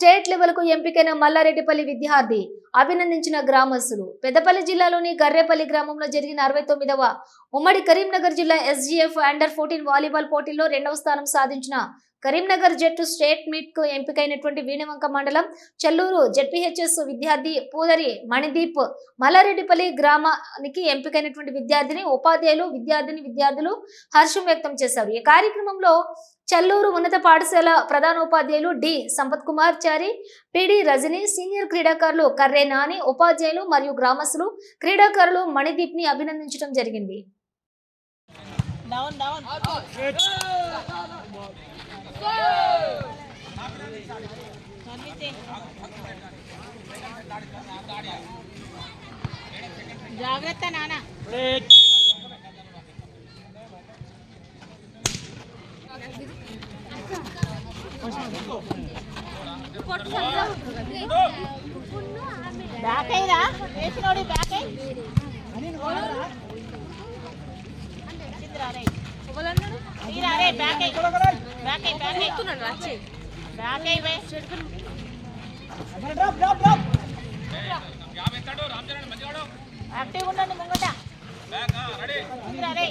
State లెవెల్కు ఎంపికైన మల్లారెడ్డిపల్లి విద్యార్థి అభినందించిన గ్రామస్తులు. పెద్దపల్లి జిల్లాలోని గర్రేపల్లి గ్రామంలో జరిగిన అరవై తొమ్మిదవ ఉమ్మడి కరీంనగర్ జిల్లా ఎస్జీఎఫ్ అండర్ ఫోర్టీన్ వాలీబాల్ పోటీల్లో రెండవ స్థానం సాధించిన కరీంనగర్ జట్టు స్టేట్ మీట్కు ఎంపికైనటువంటి వీణవంక మండలం చెల్లూరు జెడ్పీహెచ్ఎస్ విద్యార్థి పూదరి మణిదీప్ మల్లారెడ్డిపల్లి గ్రామానికి ఎంపికైనటువంటి విద్యార్థిని ఉపాధ్యాయులు విద్యార్థిని విద్యార్థులు హర్షం వ్యక్తం చేశారు. ఈ కార్యక్రమంలో చెల్లూరు ఉన్నత పాఠశాల ప్రధానోపాధ్యాయులు D. Sampath Kumar Chari PD Rajini senior క్రీడాకారులు కర్రే నాని ఉపాధ్యాయులు మరియు గ్రామస్తులు క్రీడాకారులు మణిదీప్ని అభినందించడం జరిగింది. డౌన్ డౌన్ జాగ్రత్త నాన్న. బ్యాక్ అయ్యిరా. వేసినోడి బ్యాక్ అయ్యి తీరా రే బ్యాక్ అయ్యి బ్యాక్ అయ్యి బ్యాక్ అయ్యి బ్యాక్ అయ్యి వే యాక్టివ్ ఉండండి ముంగట. తీరా రే.